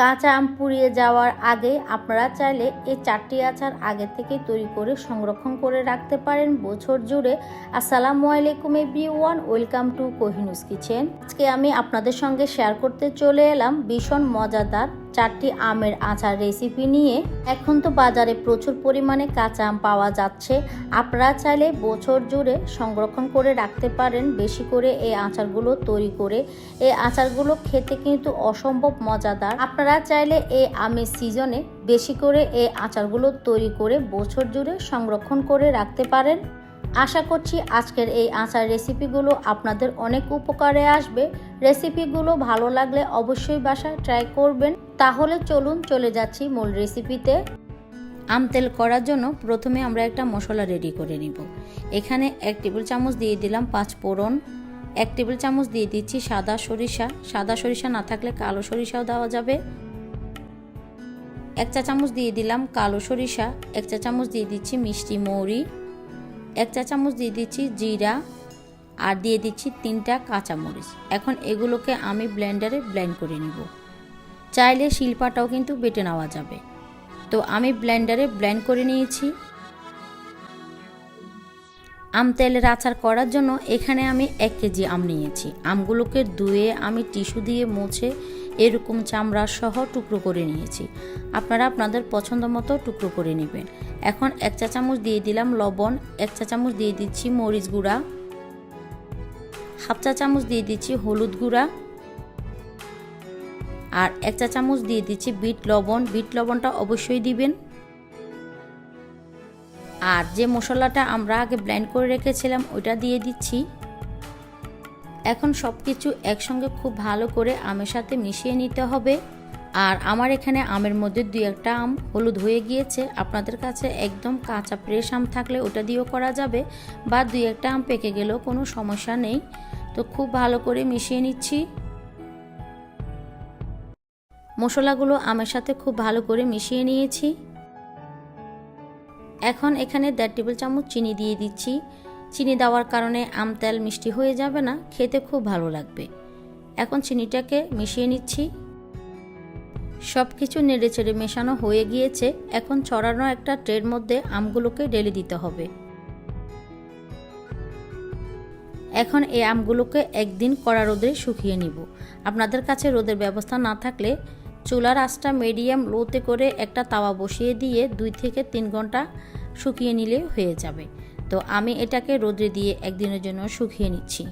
কাঁচা আম পুড়িয়ে যাওয়ার আগে আপনারা চাইলে এই চারটি আচার আগে থেকে তৈরি করে সংরক্ষণ করে রাখতে পারেন বছর জুড়ে। আসসালামু আলাইকুম everyone welcome to Kohinoor's kitchen. আজকে আমি আপনাদের সঙ্গে শেয়ার করতে চলে এলাম ভীষণ মজাদার চারটি আমের আচার রেসিপি নিয়ে এখন তো বাজারে প্রচুর পরিমাণে কাঁচা আম পাওয়া যাচ্ছে। আপনারা চাইলে বছর জুড়ে সংরক্ষণ করে রাখতে পারেন, বেশি করে এই আচারগুলো তৈরি করে। এই আচারগুলো খেতে কিন্তু অসম্ভব মজাদার। আপনারা চাইলে এই আমের সিজনে বেশি করে এই আচারগুলো তৈরি করে বছর জুড়ে সংরক্ষণ করে রাখতে পারেন। আশা করছি আজকের এই আচার রেসিপিগুলো আপনাদের অনেক উপকারে আসবে। রেসিপিগুলো ভালো লাগলে অবশ্যই বাসায় ট্রাই করবেন। তাহলে চলুন চলে যাচ্ছি মূল রেসিপিতে আম তেল করার জন্য প্রথমে আমরা একটা মশলা রেডি করে নিব। এখানে এক টেবিল চামচ দিয়ে দিলাম পাঁচ ফোড়ন, এক টেবিল চামচ দিয়ে দিচ্ছি সাদা সরিষা। সাদা সরিষা না থাকলে কালো সরিষাও দেওয়া যাবে। এক চা চামচ দিয়ে দিলাম কালো সরিষা, এক চা চামচ দিয়ে দিচ্ছি মিষ্টি মৌরি, এক চা চামচ দিয়ে দিচ্ছি জিরা, আর দিয়ে দিচ্ছি তিনটা কাঁচামরিচ। এখন এগুলোকে আমি ব্লেন্ডারে ব্লেন্ড করে নিব। চাইলে শিল্পাটাও কিন্তু বেটে নেওয়া যাবে। তো আমি ব্লেন্ডারে ব্লেন্ড করে নিয়েছি। আম তেলের আচার করার জন্য এখানে আমি এক কেজি আম নিয়েছি। আমগুলোকে ধুয়ে আমি টিস্যু দিয়ে মুছে এরকম চামড়া সহ টুকরো করে নিয়েছি। আপনারা আপনাদের পছন্দ মতো টুকরো করে নেবেন। এখন এক চা চামচ দিয়ে দিলাম লবণ, এক চা চামচ দিয়ে দিচ্ছি মরিচ গুঁড়া, হাফ চা চামচ দিয়ে দিচ্ছি হলুদ গুঁড়া আর এক চা চামচ দিয়ে দিচ্ছি বিট লবণ। বিট লবণটা অবশ্যই দিবেন। আর যে মশলাটা আমরা আগে ব্লেন্ড করে রেখেছিলাম, ওইটা দিয়ে দিচ্ছি। এখন সব কিছু একসঙ্গে খুব ভালো করে আমের সাথে মিশিয়ে নিতে হবে। আর আমার এখানে আমের মধ্যে দুই একটা আম হলুদ হয়ে গিয়েছে। আপনাদের কাছে একদম কাঁচা ফ্রেশ আম থাকলে ওটা দিয়েও করা যাবে, বা দুই একটা আম পেকে গেলেও কোনো সমস্যা নেই। তো খুব ভালো করে মিশিয়ে নিচ্ছি। মশলাগুলো আমের সাথে খুব ভালো করে মিশিয়ে নিয়েছি। এখন এখানে দেড় টেবিল চামচ চিনি দিয়ে দিচ্ছি। চিনি দেওয়ার কারণে আম তেল মিষ্টি হয়ে যাবে না, খেতে খুব ভালো লাগবে। এখন চিনিটাকে মিশিয়ে নিচ্ছি। সব কিছু নেড়ে চেড়ে মেশানো হয়ে গিয়েছে। এখন ছড়ানো একটা ট্রের মধ্যে আমগুলোকে ঢেলে দিতে হবে। এখন এই আমগুলোকে একদিন কড়া রোদে শুকিয়ে নিব। আপনাদের কাছে রোদের ব্যবস্থা না থাকলে চুলার আঁচটা মিডিয়াম লোতে করে একটা তাওয়া বসিয়ে দিয়ে দুই থেকে তিন ঘণ্টা শুকিয়ে নিলে হয়ে যাবে। তো আমি এটাকে রোদে দিয়ে একদিনের জন্য শুকিয়ে নিচ্ছি।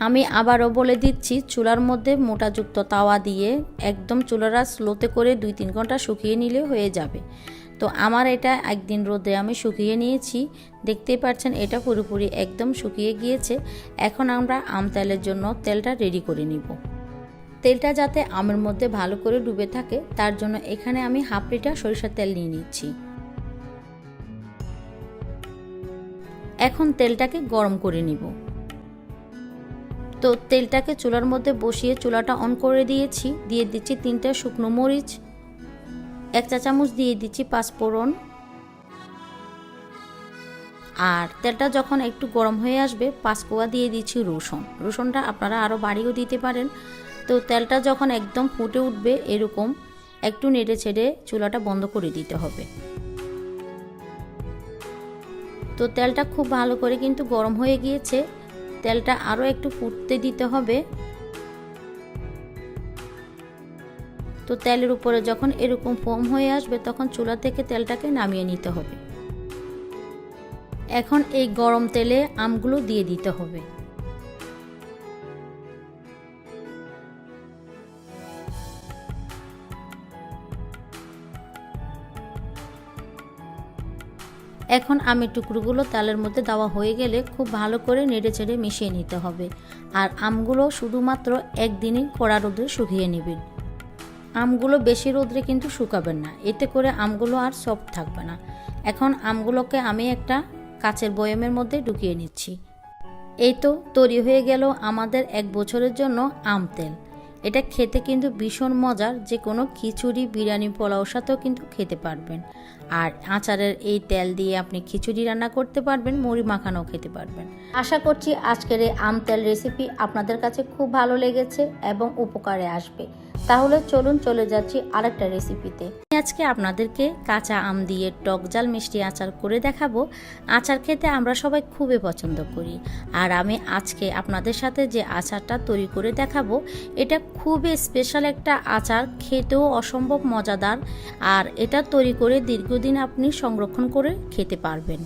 আমি আবারও বলে দিচ্ছি, চুলার মধ্যে মোটাযুক্ত তাওয়া দিয়ে একদম চুলারা লোতে করে দুই তিন ঘণ্টা শুকিয়ে নিলে হয়ে যাবে। তো আমার এটা একদিন রোদে আমি শুকিয়ে নিয়েছি। দেখতেই পাচ্ছেন, এটা পুরোপুরি একদম শুকিয়ে গিয়েছে। এখন আমরা আম তেলের জন্য তেলটা রেডি করে নিব। তেলটা যাতে আমের মধ্যে ভালো করে ডুবে থাকে, তার জন্য এখানে আমি হাফ লিটার সরিষার তেল নিয়ে নিচ্ছি। এখন তেলটাকে গরম করে নিব। তো তেলটাকে চুলার মধ্যে বসিয়ে চুলাটা অন করে দিয়েছি, দিয়ে দিচ্ছি তিনটা শুকনো মরিচ, এক চা চামচ দিয়ে দিচ্ছি পাঁচফোড়ন। আর তেলটা যখন একটু গরম হয়ে আসবে, পাঁচকোয়া দিয়ে দিচ্ছি রসুন। রসুনটা আপনারা আরও বাড়িও দিতে পারেন। তো তেলটা যখন একদম ফুটে উঠবে এরকম, একটু নেড়ে ছেড়ে চুলাটা বন্ধ করে দিতে হবে। তো তেলটা খুব ভালো করে কিন্তু গরম হয়ে গিয়েছে, তেলটা আরও একটু ফুটতে দিতে হবে। তো তেলের উপরে যখন এরকম ফোম হয়ে আসবে, তখন চুলা থেকে তেলটাকে নামিয়ে নিতে হবে। এখন এই গরম তেলে আমগুলো দিয়ে দিতে হবে। এখন আমের টুকরোগুলো তালের মধ্যে দেওয়া হয়ে গেলে খুব ভালো করে নেড়ে চেড়ে মিশিয়ে নিতে হবে। আর আমগুলো শুধুমাত্র একদিনই কড়া রোদে শুকিয়ে নেবেন। আমগুলো বেশি রোদ্রে কিন্তু শুকাবেন না। এতে করে আমগুলো আর সফট থাকবে না। এখন আমগুলোকে আমি একটা কাচের বয়ামের মধ্যে ঢুকিয়ে নিচ্ছি। এই তো তৈরি হয়ে গেল আমাদের এক বছরের জন্য আম তেল। এটা খেতে কিন্তু ভীষণ মজার যে কোনো খিচুড়ি, বিরিয়ানি, পোলাওর সাথেও কিন্তু খেতে পারবেন। আর আচারের এই তেল দিয়ে আপনি খিচুড়ি রান্না করতে পারবেন, মুড়ি মাখানো খেতে পারবেন। আশা করছি আজকের এই আম তেল রেসিপি আপনাদের কাছে খুব ভালো লেগেছে এবং উপকারে আসবে। তাহলে চলুন চলে যাচ্ছি আরেকটা রেসিপিতে আজকে আপনাদেরকে কাঁচা আম দিয়ে টক জাল মিষ্টি আচার করে দেখাবো। আচার খেতে আমরা সবাই খুবই পছন্দ করি। আর আমি আজকে আপনাদের সাথে যে আচারটা তৈরি করে দেখাবো, এটা খুবই স্পেশাল একটা আচার, খেতেও অসম্ভব মজাদার। আর এটা তৈরি করে দীর্ঘদিন আপনি সংরক্ষণ করে খেতে পারবেন।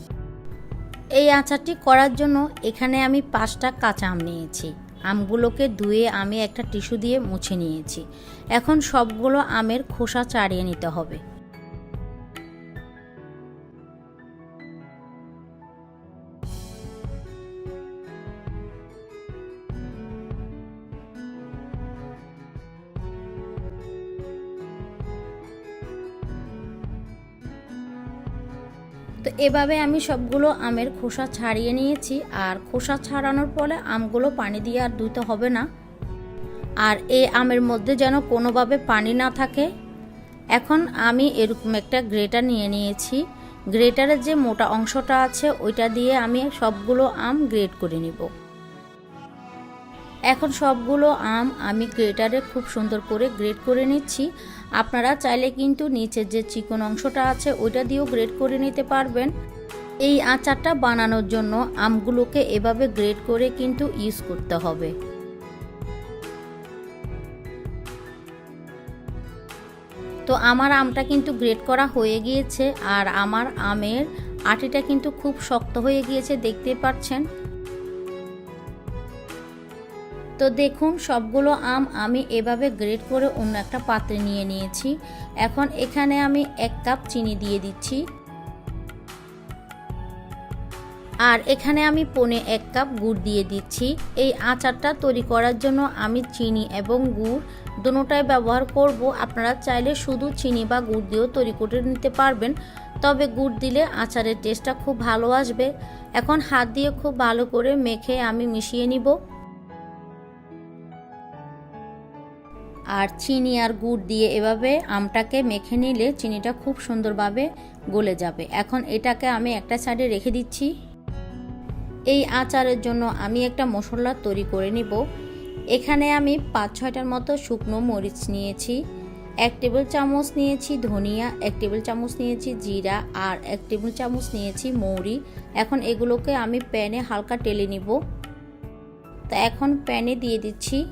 এই আচারটি করার জন্য এখানে আমি পাঁচটা কাঁচা আম নিয়েছি। আমগুলোকে ধুয়ে আমি একটা টিস্যু দিয়ে মুছে নিয়েছি। এখন সবগুলো আমের খোসা চাড়িয়ে নিতে হবে। এভাবে আমি সবগুলো আমের খোসা ছাড়িয়ে নিয়েছি, আর খোসা ছাড়ানোর ফলে আমগুলো পানি দিয়ে আর ধুতে হবে না। আর এই আমের মধ্যে যেন কোনোভাবে পানি না থাকে। এখন আমি এরকম একটা গ্রেটার নিয়ে নিয়েছি। গ্রেটারের যে মোটা অংশটা আছে, ওইটা দিয়ে আমি সবগুলো আম গ্রেট করে নিব। এখন সবগুলো আম আমি গ্রেটারে খুব সুন্দর করে গ্রেট করে নিচ্ছি। আপনারা চাইলে কিন্তু নিচের যে চিকন অংশটা আছে, ওইটা দিয়েও গ্রেট করে নিতে পারবেন। এই আচারটা বানানোর জন্য আমগুলোকে এভাবে গ্রেট করে কিন্তু ইউজ করতে হবে। তো আমার আমটা কিন্তু গ্রেট করা হয়ে গিয়েছে, আর আমার আমের আটিটা কিন্তু খুব শক্ত হয়ে গিয়েছে, দেখতে পাচ্ছেন? তো দেখুন, সবগুলো আম আমি এভাবে গ্রেড করে অন্য একটা পাত্রে নিয়ে নিয়েছি। এখন এখানে আমি এক কাপ চিনি দিয়ে দিচ্ছি। আর এখানে আমি পনে এক কাপ গুড় দিয়ে দিচ্ছি। এই আচারটা তৈরি করার জন্য আমি চিনি এবং গুড় দুটোটাই ব্যবহার করব। আপনারা চাইলে শুধু চিনি বা গুড় দিয়েও তৈরি করে নিতে পারবেন। তবে গুড় দিলে আচারের টেস্টটা খুব ভালো আসবে। এখন হাত দিয়ে খুব ভালো করে মেখে আমি মিশিয়ে নিব। আর চিনি আর গুড় দিয়ে এভাবে আমটাকে মেখে নিলে চিনিটা খুব সুন্দরভাবে গলে যাবে। এখন এটাকে আমি একটা সাইডে রেখে দিচ্ছি। এই আচারের জন্য আমি একটা মশলা তৈরি করে নিব। এখানে আমি পাঁচ ছয়টার মতো শুকনো মরিচ নিয়েছি, এক টেবিল চামচ নিয়েছি ধনিয়া, এক টেবিল চামচ নিয়েছি জিরা আর এক টেবিল চামচ নিয়েছি মৌরি। এখন এগুলোকে আমি প্যানে হালকা টেলে নিব। তা এখন প্যানে দিয়ে দিচ্ছি।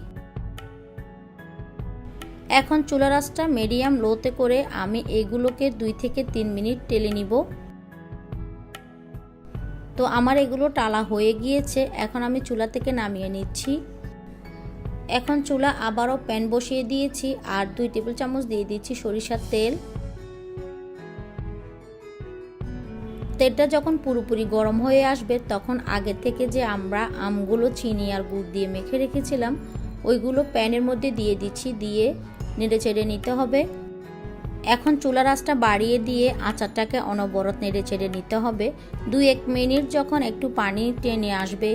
এখন চুলা রাসটা মিডিয়াম লোতে করে আমি এগুলোকে দুই থেকে তিন মিনিট টেলে নিব। তো আমার এগুলো টালা হয়ে গিয়েছে, এখন আমি চুলা থেকে নামিয়ে নিচ্ছি। এখন চুলা আবারও প্যান বসিয়ে দিয়েছি আর দুই টেবিল চামচ দিয়ে দিচ্ছি সরিষার তেল। তেলটা যখন পুরোপুরি গরম হয়ে আসবে, তখন আগে থেকে যে আমরা আমগুলো, চিনি আর গুড় দিয়ে মেখে রেখেছিলাম, ওইগুলো প্যানের মধ্যে দিয়ে দিচ্ছি, দিয়ে নেড়ে চেড়ে নিতে হবে। এখন চুলার আঁচটা বাড়িয়ে দিয়ে আচারটাকে অনবরত নেড়ে চেড়ে নিতে হবে। দুই এক মিনিট যখন একটু পানি টেনে আসবে,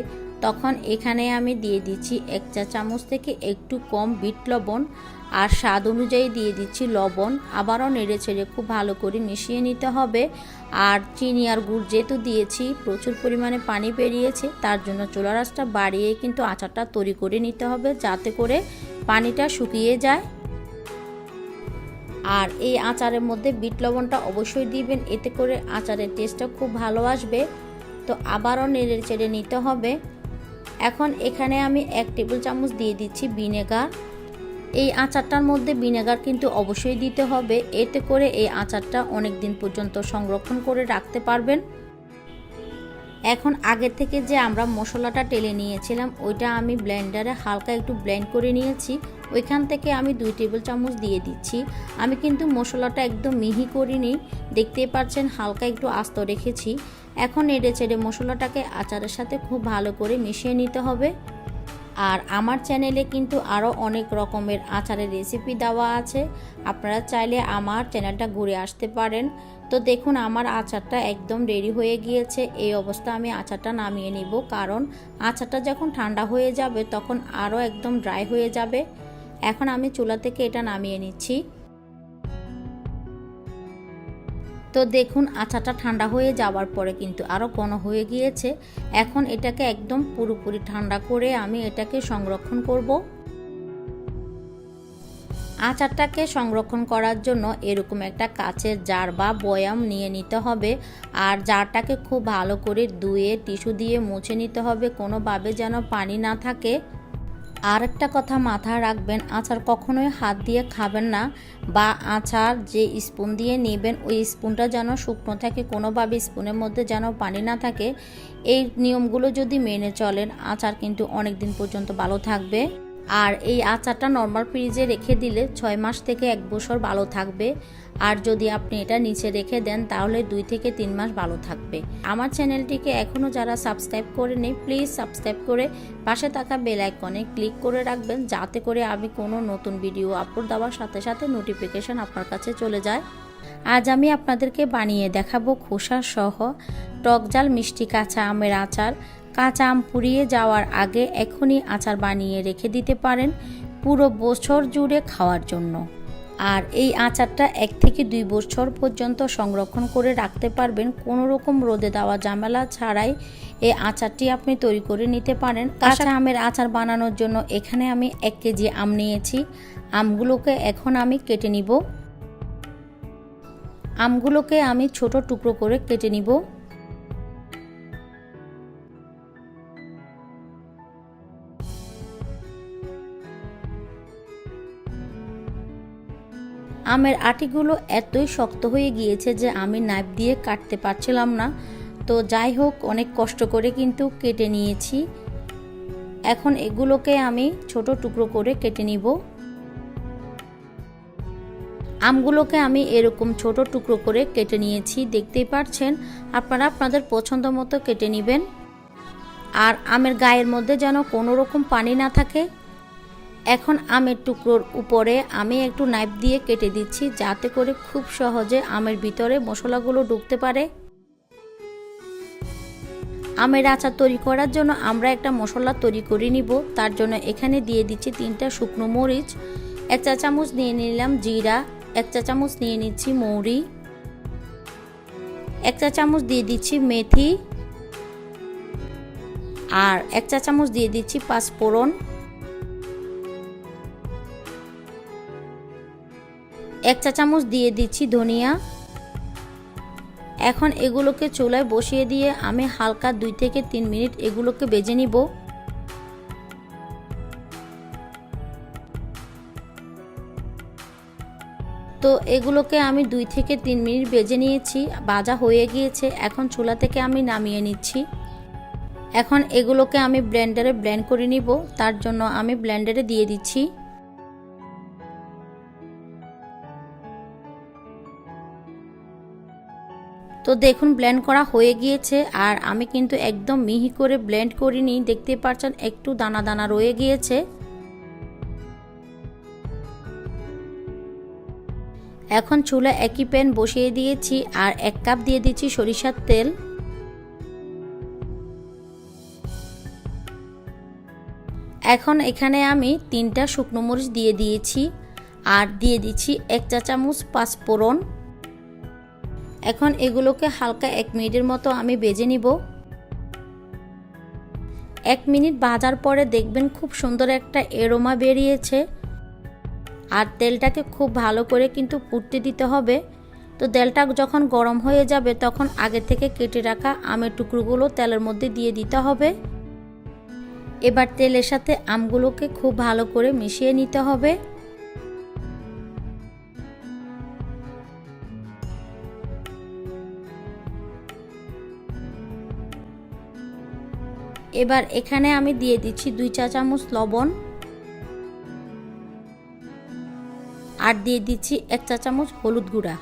তখন এখানে আমি দিয়ে দিচ্ছি এক চা চামচ থেকে একটু কম বিট লবণ আর স্বাদ অনুযায়ী দিয়ে দিচ্ছি লবণ। আবারও নেড়ে ছেড়ে খুব ভালো করে মিশিয়ে নিতে হবে। আর চিনি আর গুড় যেহেতু দিয়েছি, প্রচুর পরিমাণে পানি বেরিয়েছে, তার জন্য চুলা রাসটা বাড়িয়ে কিন্তু আচারটা তৈরি করে নিতে হবে যাতে করে পানিটা শুকিয়ে যায়। আর এই আচারের মধ্যে বিট লবণটা অবশ্যই দিবেন, এতে করে আচারের টেস্টটা খুব ভালো আসবে। তো আবারও নেড়ে চেড়ে নিতে হবে। এখন এখানে আমি এক টেবিল চামচ দিয়ে দিচ্ছি ভিনেগার। এই আচারটার মধ্যে ভিনেগার কিন্তু অবশ্যই দিতে হবে, এতে করে এই আচারটা অনেক দিন পর্যন্ত সংরক্ষণ করে রাখতে পারবেন। এখন আগে থেকে যে আমরা মশলাটা টেলে নিয়েছিলাম, ওইটা আমি ব্লেন্ডারে হালকা একটু ব্লেন্ড করে নিয়েছি। ওইখান থেকে আমি দুই টেবিল চামচ দিয়ে দিচ্ছি। আমি কিন্তু মশলাটা একদম মিহি করিনি, দেখতেই পাচ্ছেন হালকা একটু আস্ত রেখেছি। এখন নেড়ে চেড়ে মশলাটাকে আচারের সাথে খুব ভালো করে মিশিয়ে নিতে হবে। আর আমার চ্যানেলে কিন্তু আরও অনেক রকমের আচারের রেসিপি দেওয়া আছে। আপনারা চাইলে আমার চ্যানেলটা ঘুরে আসতে পারেন। তো দেখুন, আমার আচারটা একদম রেডি হয়ে গিয়েছে। এই অবস্থা আমি আচারটা নামিয়ে নিব, কারণ আচারটা যখন ঠান্ডা হয়ে যাবে তখন আরও একদম ড্রাই হয়ে যাবে। এখন আমি চুলা থেকে এটা নামিয়ে নিচ্ছি। তো দেখুন আচাটা ঠান্ডা হয়ে যাওয়ার পরে কিন্তু আরও ঘন হয়ে গিয়েছে। এখন এটাকে একদম পুরোপুরি ঠান্ডা করে আমি এটাকে সংরক্ষণ করব। আচারটাকে সংরক্ষণ করার জন্য এরকম একটা কাচের জার বা বয়াম নিয়ে নিতে হবে। আর জারটাকে খুব ভালো করে ধুয়ে, টিস্যু দিয়ে মুছে নিতে হবে। কোনোভাবে যেন পানি না থাকে। আর একটা কথা মাথায় রাখবেন, আচার কখনোই হাত দিয়ে খাবেন না বা আচার যে স্পুন দিয়ে নেবেন, ওই স্পুনটা যেন শুকনো থাকে, কোনোভাবে স্পুনের মধ্যে যেন পানি না থাকে। এই নিয়মগুলো যদি মেনে চলেন, আচার কিন্তু অনেক দিন পর্যন্ত ভালো থাকবে। আর এই আচারটা নর্মাল ফ্রিজে রেখে দিলে ছয় মাস থেকে এক বছর ভালো থাকবে। আর যদি আপনি এটা নিচে রেখে দেন, তাহলে দুই থেকে তিন মাস ভালো থাকবে। আমার চ্যানেলটিকে এখনও যারা সাবস্ক্রাইব করে নেই প্লিজ সাবস্ক্রাইব করে পাশে থাকা বেল আইকনে ক্লিক করে রাখবেন, যাতে করে আমি কোনো নতুন ভিডিও আপলোড দেওয়ার সাথে সাথে নোটিফিকেশান আপনার কাছে চলে যায়। আজ আমি আপনাদেরকে বানিয়ে দেখাবো খোসা সহ টকজাল মিষ্টি কাঁচা আমের আচার। কাঁচা আম পুড়িয়ে যাওয়ার আগে এখনই আচার বানিয়ে রেখে দিতে পারেন পুরো বছর জুড়ে খাওয়ার জন্য। আর এই আচারটা এক থেকে দুই বছর পর্যন্ত সংরক্ষণ করে রাখতে পারবেন। কোনো রকম রোদে দেওয়া ঝামেলা ছাড়াই এই আচারটি আপনি তৈরি করে নিতে পারেন। কাঁচা আমের আচার বানানোর জন্য এখানে আমি এক কেজি আম নিয়েছি। আমগুলোকে এখন আমি কেটে নিব। আমগুলোকে আমি ছোট টুকরো করে কেটে নিব। আমের আটিগুলো এতই শক্ত হয়ে গিয়েছে যে আমি নাইফ দিয়ে কাটতে পারছিলাম না। তো যাই হোক, অনেক কষ্ট করে কিন্তু কেটে নিয়েছি। এখন এগুলোকে আমি ছোট টুকরো করে কেটে নিব। আমগুলোকে আমি এরকম ছোট টুকরো করে কেটে নিয়েছি। দেখতেই পাচ্ছেন আপনারা আপনাদের পছন্দ মতো কেটে নেবেন। আর আমের গায়ের মধ্যে যেন কোনো রকম পানি না থাকে এখন আমের টুকরোর উপরে আমি একটু নাইফ দিয়ে কেটে দিচ্ছি যাতে করে খুব সহজে আমের ভিতরে মশলাগুলো ঢুকতে পারে। আমের আচার তৈরি করার জন্য আমরা একটা মশলা তৈরি করে নিব। তার জন্য এখানে দিয়ে দিচ্ছি তিনটা শুকনো মরিচ, এক চা চামচ নিয়ে নিলাম জিরা, এক চা চামচ নিয়ে নিচ্ছি মৌরি, এক চা চামচ দিয়ে দিচ্ছি মেথি, আর এক চা চামচ দিয়ে দিচ্ছি পাঁচ পাঁচফোড়ন। এক চা চামচ দিয়ে দিচ্ছি ধনিয়া। এখন এগুলোকে চুলায় বসিয়ে দিয়ে আমি হালকা দুই থেকে তিন মিনিট এগুলোকে বেজে নিব। তো এগুলোকে আমি দুই থেকে তিন মিনিট বেজে নিয়েছি বাজা হয়ে গিয়েছে। এখন চুলা থেকে আমি নামিয়ে নিচ্ছি। এখন এগুলোকে আমি ব্লেন্ডারে ব্লেন্ড করে নিব, তার জন্য আমি ব্লেন্ডারে দিয়ে দিচ্ছি। তো দেখুন ব্লেন্ড করা হয়ে গিয়েছে আর আমি কিন্তু একদম মিহি করে ব্লেন্ড করিনি। দেখতে পাচ্ছেন, একটু দানা দানা রয়ে গিয়েছে। এখন চুলা একই প্যান বসিয়ে দিয়েছি আর এক কাপ দিয়ে দিচ্ছি সরিষার তেল। এখন এখানে আমি তিনটা শুকনো মরিচ দিয়ে দিয়েছি আর দিয়ে দিচ্ছি এক চা চামচ পাঁচ পাঁচফোড়ন। এখন এগুলোকে হালকা এক মিনিটের মতো আমি বেজে নিব। এক মিনিট ভাজার পরে দেখবেন খুব সুন্দর একটা এরোমা বেরিয়েছে। আর তেলটাকে খুব ভালো করে কিন্তু পুড়তে দিতে হবে। তো তেলটা যখন গরম হয়ে যাবে তখন আগে থেকে কেটে রাখা আমের টুকরোগুলো তেলের মধ্যে দিয়ে দিতে হবে। এবার তেলের সাথে আমগুলোকে খুব ভালো করে মিশিয়ে নিতে হবে। এবার এখানে আমি দিয়ে দিচ্ছি দুই চা চামচ লবণ। আর দিয়ে দিচ্ছি এক চা চামচ হলুদ গুঁড়া।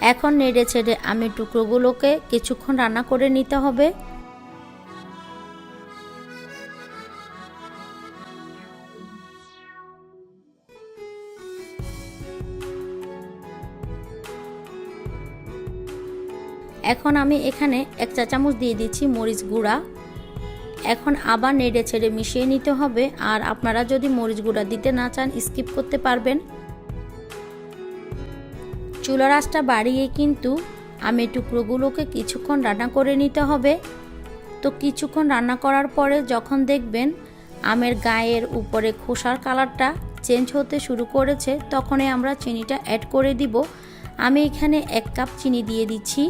এখন নেড়ে ছেড়ে আমি টুকরোগুলোকে কিছুক্ষণ রান্না করে নিতে হবে। আমি এখানে এক চা চামচ দিয়ে দিচ্ছি মরিচ গুঁড়া। এখন আবার নেড়ে ছেড়ে মিশিয়ে নিতে হবে। আর আপনারা যদি মরিচ গুঁড়া দিতে না চান, স্কিপ করতে পারবেন। চুলার আঁচটা বাড়িয়ে কিন্তু আমের টুকরোগুলোকে কিছুক্ষণ রান্না করে নিতে হবে। তো কিছুক্ষণ রান্না করার পরে যখন দেখবেন আমের গায়ের উপরে খোসার কালারটা চেঞ্জ হতে শুরু করেছে, তখনই আমরা চিনিটা অ্যাড করে দিব। আমি এখানে এক কাপ চিনি দিয়ে দিচ্ছি।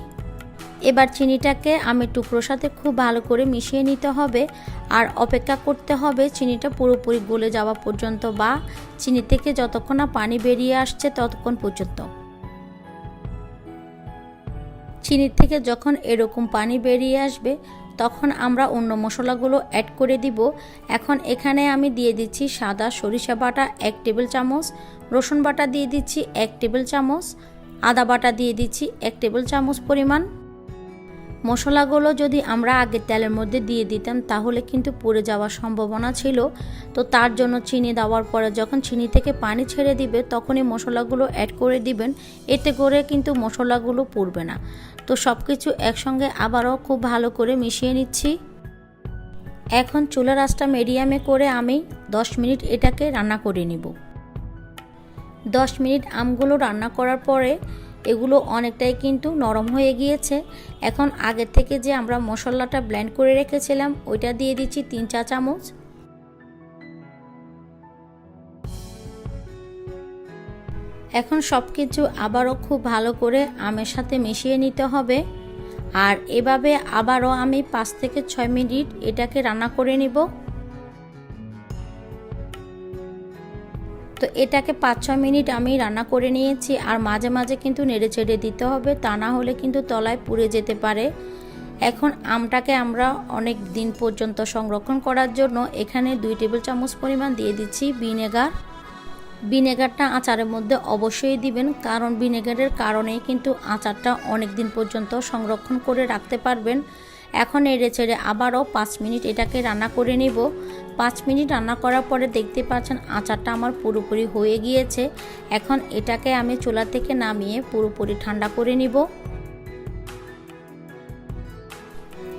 এবার চিনিটাকে আমের টুকরোর সাথে খুব ভালো করে মিশিয়ে নিতে হবে আর অপেক্ষা করতে হবে চিনিটা পুরোপুরি গলে যাওয়া পর্যন্ত বা চিনি থেকে যতক্ষণ না পানি বেরিয়ে আসছে ততক্ষণ পর্যন্ত। চিনির থেকে যখন এরকম পানি বেরিয়ে আসবে, তখন আমরা অন্য মশলাগুলো অ্যাড করে দিব। এখন এখানে আমি দিয়ে দিচ্ছি সাদা সরিষা বাটা এক টেবিল চামচ, রসুন বাটা দিয়ে দিচ্ছি এক টেবিল চামচ, আদা বাটা দিয়ে দিচ্ছি এক টেবিল চামচ পরিমাণ। মশলাগুলো যদি আমরা আগে তেলের মধ্যে দিয়ে দিতাম, তাহলে কিন্তু পুড়ে যাওয়ার সম্ভাবনা ছিল। তো তার জন্য চিনি দেওয়ার পরে যখন চিনি থেকে পানি ছেড়ে দিবে, তখনই মশলাগুলো অ্যাড করে দিবেন। এতে করে কিন্তু মশলাগুলো পুড়বে না। তো সব কিছু একসঙ্গে আবারও খুব ভালো করে মিশিয়ে নিচ্ছি। এখন চুলার আঁচটা মিডিয়ামে করে আমি 10 মিনিট এটাকে রান্না করে নিব। 10 মিনিট আমগুলো রান্না করার পরে এগুলো অনেকটাই কিন্তু নরম হয়ে গিয়েছে। এখন আগে থেকে যে আমরা মশলাটা ব্লেন্ড করে রেখেছিলাম, ওইটা দিয়ে দিচ্ছি তিন চা চামচ। এখন সব কিছু আবারও খুব ভালো করে আমের সাথে মিশিয়ে নিতে হবে। আর এভাবে আবারও আমি পাঁচ থেকে ছয় মিনিট এটাকে রান্না করে নিব। তো এটাকে পাঁচ ছ মিনিট আমি রান্না করে নিয়েছি আর মাঝে মাঝে কিন্তু নেড়ে চেড়ে দিতে হবে, তা না হলে কিন্তু তলায় পুড়ে যেতে পারে। এখন আমটাকে আমরা অনেক দিন পর্যন্ত সংরক্ষণ করার জন্য এখানে দুই টেবিল চামচ পরিমাণ দিয়ে দিচ্ছি ভিনেগার। ভিনেগারটা আচারের মধ্যে অবশ্যই দিবেন, কারণ ভিনেগারের কারণে কিন্তু আচারটা অনেক দিন পর্যন্ত সংরক্ষণ করে রাখতে পারবেন। এখন এড়ে ছেড়ে আবারও পাঁচ মিনিট এটাকে রান্না করে নিব। পাঁচ মিনিট রান্না করার পরে দেখতে পাচ্ছেন আচারটা আমার পুরোপুরি হয়ে গিয়েছে। এখন এটাকে আমি চুলা থেকে নামিয়ে পুরোপুরি ঠান্ডা করে নিব।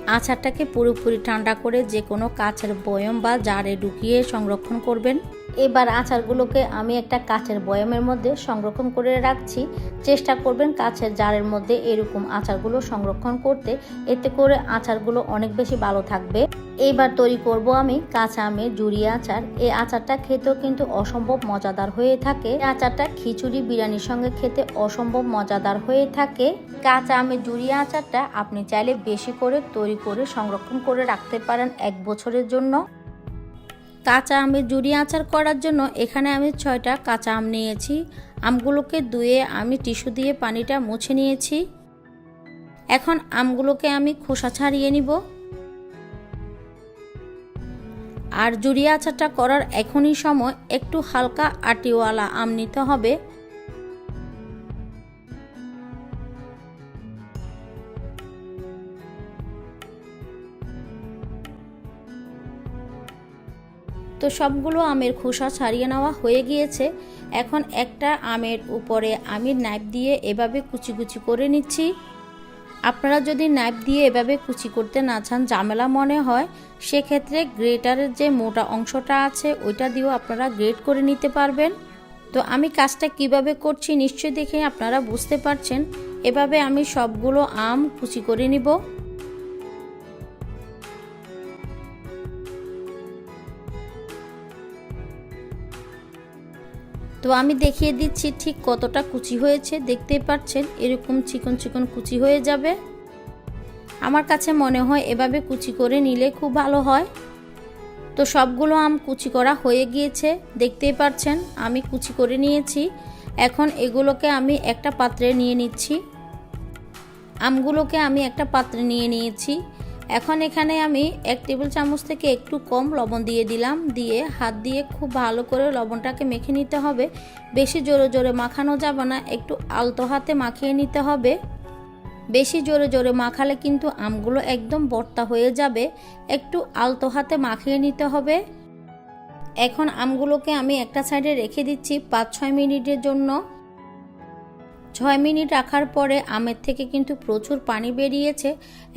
আচারটাকে পুরোপুরি ঠান্ডা করে যে কোনো কাছের বয়ম বা জারে ঢুকিয়ে সংরক্ষণ করবেন। এবার আচারগুলোকে আমি একটা কাচের বয়ামের মধ্যে সংরক্ষণ করে রাখছি। চেষ্টা করবেন কাছের জারের মধ্যে এরকম আচারগুলো সংরক্ষণ করতে। এতে করে আচারগুলো অনেক বেশি ভালো থাকবে। এইবার তৈরি করব আমি কাঁচা আমের জুড়ি আচার। এই আচারটা খেতেও কিন্তু অসম্ভব মজাদার হয়ে থাকে। আচারটা খিচুড়ি, বিরিয়ানির সঙ্গে খেতে অসম্ভব মজাদার হয়ে থাকে। কাঁচা আমের জুড়ি আচারটা আপনি চাইলে বেশি করে তৈরি করে সংরক্ষণ করে রাখতে পারেন এক বছরের জন্য। কাঁচা আমের জুড়ি আচার করার জন্য এখানে আমি ছয়টা কাঁচা আম নিয়েছি। আমগুলোকে ধুয়ে আমি টিস্যু দিয়ে পানিটা মুছে নিয়েছি। এখন আমগুলোকে আমি খোসা ছাড়িয়ে নিব। আর জুড়ি আচারটা করার এখনই সময়, একটু হালকা আটিওয়ালা আম নিতে হবে। তো সবগুলো আমের খোসা ছাড়িয়ে নেওয়া হয়ে গিয়েছে। এখন একটা আমের উপরে আমি নাইফ দিয়ে এভাবে কুচি কুচি করে নিচ্ছি। আপনারা যদি নাইফ দিয়ে এভাবে কুচি করতে না চান, ঝামেলা মনে হয়, সেক্ষেত্রে গ্রেটারের যে মোটা অংশটা আছে, ওইটা দিয়েও আপনারা গ্রেট করে নিতে পারবেন। তো আমি কাজটা কীভাবে করছি নিশ্চয়ই দেখে আপনারা বুঝতে পারছেন। এভাবে আমি সবগুলো আম কুচি করে নিব। তো আমি দেখিয়ে দিচ্ছি ঠিক কতটা কুচি হয়েছে। দেখতেই পাচ্ছেন, এরকম চিকন চিকন কুচি হয়ে যাবে। আমার কাছে মনে হয় এভাবে কুচি করে নিলে খুব ভালো হয়। তো সবগুলো আম কুচি করা হয়ে গিয়েছে, দেখতেই পাচ্ছেন, আমি কুচি করে নিয়েছি। এখন এগুলোকে আমি একটা পাত্রে নিয়ে নিচ্ছি। আমগুলোকে আমি একটা পাত্রে নিয়ে নিয়েছি। এখন এখানে আমি এক টেবিল চামচ থেকে একটু কম লবণ দিয়ে দিলাম, দিয়ে হাত দিয়ে খুব ভালো করে লবণটাকে মেখে নিতে হবে। বেশি জোরে জোরে মাখানো যাবে না, একটু আলতো হাতে মাখিয়ে নিতে হবে। বেশি জোরে জোরে মাখালে কিন্তু আমগুলো একদম বর্তা হয়ে যাবে, একটু আলতো হাতে মাখিয়ে নিতে হবে। এখন আমগুলোকে আমি একটা সাইডে রেখে দিচ্ছি পাঁচ ছয় মিনিটের জন্য। ছয় মিনিট রাখার পরে আমের থেকে কিন্তু প্রচুর পানি বেরিয়েছে।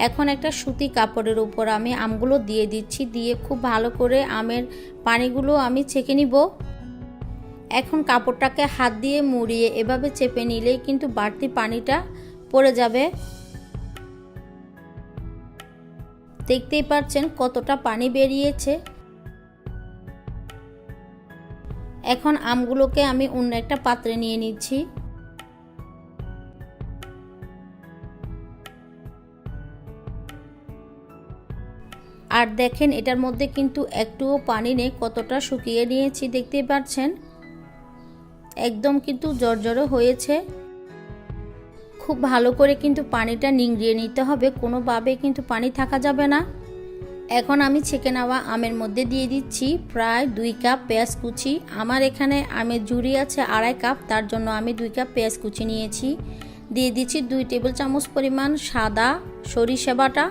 এখন একটা সুতি কাপড়ের উপর আমি আমগুলো দিয়ে দিচ্ছি, দিয়ে খুব ভালো করে আমের পানিগুলো আমি ছেঁকে নিব। এখন কাপড়টাকে হাত দিয়ে মুড়িয়ে এভাবে চেপে নিলেই কিন্তু বাড়তি পানিটা পড়ে যাবে। দেখতেই পাচ্ছেন কতটা পানি বেরিয়েছে। এখন আমগুলোকে আমি অন্য একটা পাত্রে নিয়ে নিচ্ছি। আর দেখেন এটার মধ্যে কিন্তু একটুও পানি নেই, কতটা শুকিয়ে নিয়েছি দেখতেই পাচ্ছেন? একদম কিন্তু জর্জরো হয়েছে। খুব ভালো করে কিন্তু পানিটা নিংড়িয়ে নিতে হবে, কোনোভাবে কিন্তু পানি থাকা যাবে না। এখন আমি ছেঁকে নেওয়া আমের মধ্যে দিয়ে দিচ্ছি প্রায় দুই কাপ পেঁয়াজ কুচি। আমার এখানে আমের জুড়ি আছে আড়াই কাপ, তার জন্য আমি দুই কাপ পেঁয়াজ কুচি নিয়েছি। দিয়ে দিচ্ছি দুই টেবিল চামচ পরিমাণ সাদা সরিষা বাটা।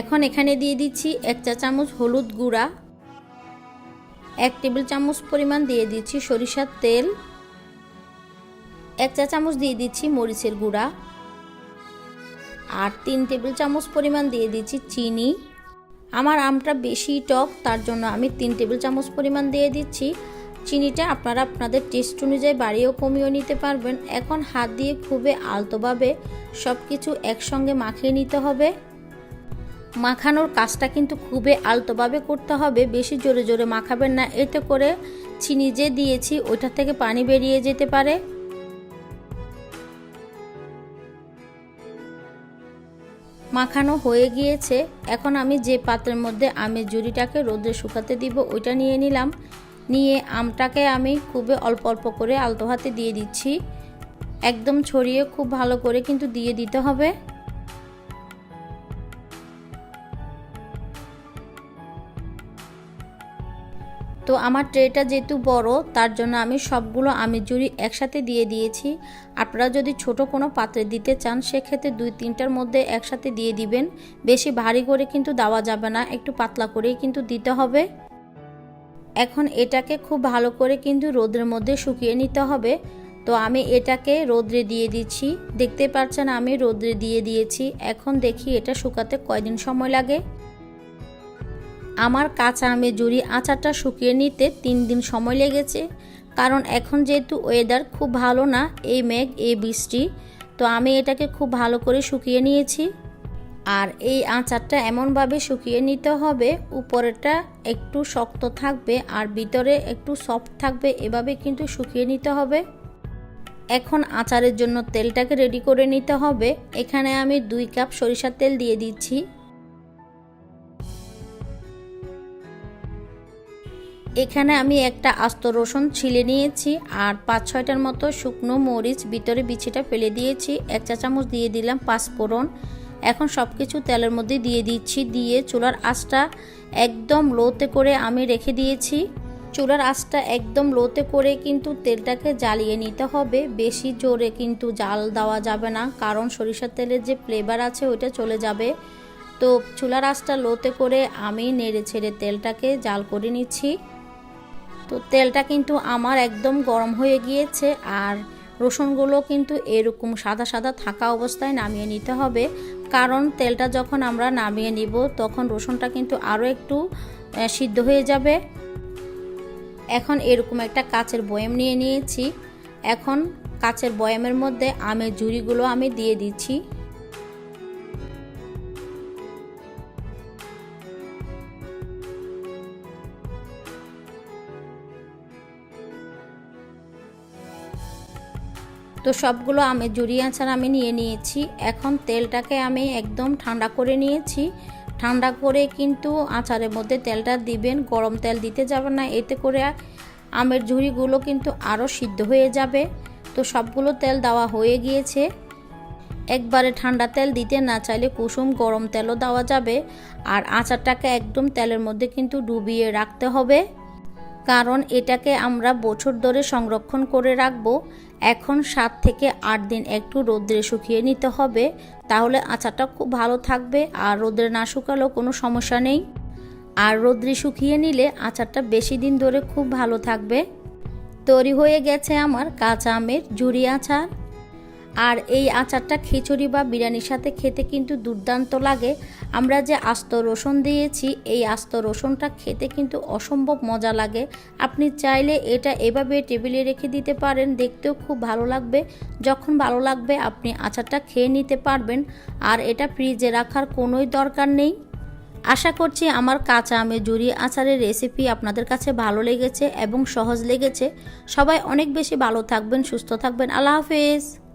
এখন এখানে দিয়ে দিচ্ছি এক চা চামচ হলুদ গুঁড়া, এক টেবিল চামচ পরিমাণ দিয়ে দিচ্ছি সরিষার তেল, এক চা চামচ দিয়ে দিচ্ছি মরিচের গুঁড়া আর তিন টেবিল চামচ পরিমাণ দিয়ে দিচ্ছি চিনি। আমার আমটা বেশি টক, তার জন্য আমি তিন টেবিল চামচ পরিমাণ দিয়ে দিচ্ছি। চিনিটা আপনারা আপনাদের টেস্ট অনুযায়ী বাড়িয়েও কমিয়েও নিতে পারবেন। এখন হাত দিয়ে খুবই আলতোভাবে সব কিছু একসঙ্গে মাখিয়ে নিতে হবে। মাখানোর কাজটা কিন্তু খুবই আলতোভাবে করতে হবে, বেশি জোরে জোরে মাখাবেন না। এতে করে চিনি যে দিয়েছি, ওইটা থেকে পানি বেরিয়ে যেতে পারে। মাখানো হয়ে গিয়েছে। এখন আমি যে পাত্রের মধ্যে আমের জুড়িটাকে রোদে শুকাতে দিব, ওইটা নিয়ে নিলাম। নিয়ে আমটাকে আমি খুবই অল্প অল্প করে আলতো হাতে দিয়ে দিচ্ছি। একদম ছড়িয়ে খুব ভালো করে কিন্তু দিয়ে দিতে হবে। তো আমার ট্রেটা যেহেতু বড়, তার জন্য আমি সবগুলো আমের জুড়ি একসাথে দিয়ে দিয়েছি। আপনারা যদি ছোট কোনো পাত্রে দিতে চান, সেক্ষেত্রে দুই তিনটার মধ্যে একসাথে দিয়ে দিবেন। বেশি ভারী করে কিন্তু দেওয়া যাবে না, একটু পাতলা করেই কিন্তু দিতে হবে। এখন এটাকে খুব ভালো করে কিন্তু রোদের মধ্যে শুকিয়ে নিতে হবে। তো আমি এটাকে রোদ্রে দিয়ে দিচ্ছি। দেখতে পাচ্ছেন আমি রোদ্রে দিয়ে দিয়েছি। এখন দেখি এটা শুকাতে কয়দিন সময় লাগে। আমার কাঁচা আমের জুড়ি আচারটা শুকিয়ে নিতে তিন দিন সময় লেগেছে। কারণ এখন যেহেতু ওয়েদার খুব ভালো না, এই মেঘ, এই বৃষ্টি, তো আমি এটাকে খুব ভালো করে শুকিয়ে নিয়েছি। আর এই আচারটা এমনভাবে শুকিয়ে নিতে হবে উপরেটা একটু শক্ত থাকবে আর ভিতরে একটু সফট থাকবে, এভাবে কিন্তু শুকিয়ে নিতে হবে। এখন আচারের জন্য তেলটাকে রেডি করে নিতে হবে। এখানে আমি দুই কাপ সরিষার তেল দিয়ে দিচ্ছি। এখানে আমি একটা আস্ত রসুন ছিলে নিয়েছি আর পাঁচ ছয়টার মতো শুকনো মরিচ, ভিতরে বিছিটা ফেলে দিয়েছি, এক চা চামচ দিয়ে দিলাম পাঁচফোড়ন। এখন সব কিছু তেলের মধ্যে দিয়ে দিচ্ছি, দিয়ে চুলার আঁচটা একদম লোতে করে আমি রেখে দিয়েছি। চুলার আঁচটা একদম লোতে করে কিন্তু তেলটাকে জ্বালিয়ে নিতে হবে। বেশি জোরে কিন্তু জাল দেওয়া যাবে না, কারণ সরিষার তেলের যে ফ্লেভার আছে ওইটা চলে যাবে। তো চুলার আঁচটা লোতে করে আমি নেড়ে ছেড়ে তেলটাকে জাল করে নিচ্ছি। তো তেলটা কিন্তু আমার একদম গরম হয়ে গিয়েছে আর রসুনগুলো কিন্তু এরকম সাদা সাদা থাকা অবস্থায় নামিয়ে নিতে হবে। কারণ তেলটা যখন আমরা নামিয়ে নিব, তখন রসুনটা কিন্তু আরও একটু সিদ্ধ হয়ে যাবে। এখন এরকম একটা কাচের বয়াম নিয়ে নিয়েছি। এখন কাচের বয়ামের মধ্যে আমের জুড়িগুলো আমি দিয়ে দিচ্ছি। তো সবগুলো আমের জুড়ি আচার আমি নিয়ে নিয়েছি। এখন তেলটাকে আমি একদম ঠান্ডা করে নিয়েছি। ঠান্ডা করে কিন্তু আচারের মধ্যে তেলটা দিবেন, গরম তেল দিতে যাবে না। এতে করে আমের ঝুড়িগুলো কিন্তু আরও সিদ্ধ হয়ে যাবে। তো সবগুলো তেল দেওয়া হয়ে গিয়েছে। একবারে ঠান্ডা তেল দিতে না চাইলে কুসুম গরম তেলও দেওয়া যাবে। আর আচারটাকে একদম তেলের মধ্যে কিন্তু ডুবিয়ে রাখতে হবে। কারণ এটাকে আমরা বছর ধরে সংরক্ষণ করে রাখব। এখন সাত থেকে আট দিন একটু রোদ্রে শুকিয়ে নিতে হবে, তাহলে আচারটা খুব ভালো থাকবে আর রোদ্রে না শুকালেও কোনো সমস্যা নেই। আর রোদ্রে শুকিয়ে নিলে আচারটা বেশি দিন ধরে খুব ভালো থাকবে। তৈরি হয়ে গেছে আমার কাঁচা আমের জুড়ি আচার। আর এই আচারটা খিচুড়ি বা বিরিয়ানির সাথে খেতে কিন্তু দুর্দান্ত লাগে। আমরা যে আস্ত রসুন দিয়েছি, এই আস্ত রসুনটা খেতে কিন্তু অসম্ভব মজা লাগে। আপনি চাইলে এটা এভাবে টেবিলে রেখে দিতে পারেন, দেখতেও খুব ভালো লাগবে। যখন ভালো লাগবে, আপনি আচারটা খেয়ে নিতে পারবেন। আর এটা ফ্রিজে রাখার কোনোই দরকার নেই। আশা করছি আমার কাঁচা আমের জুড়ি আচারের রেসিপি আপনাদের কাছে ভালো লেগেছে এবং সহজ লেগেছে। সবাই অনেক বেশি ভালো থাকবেন, সুস্থ থাকবেন। আল্লাহ হাফেজ।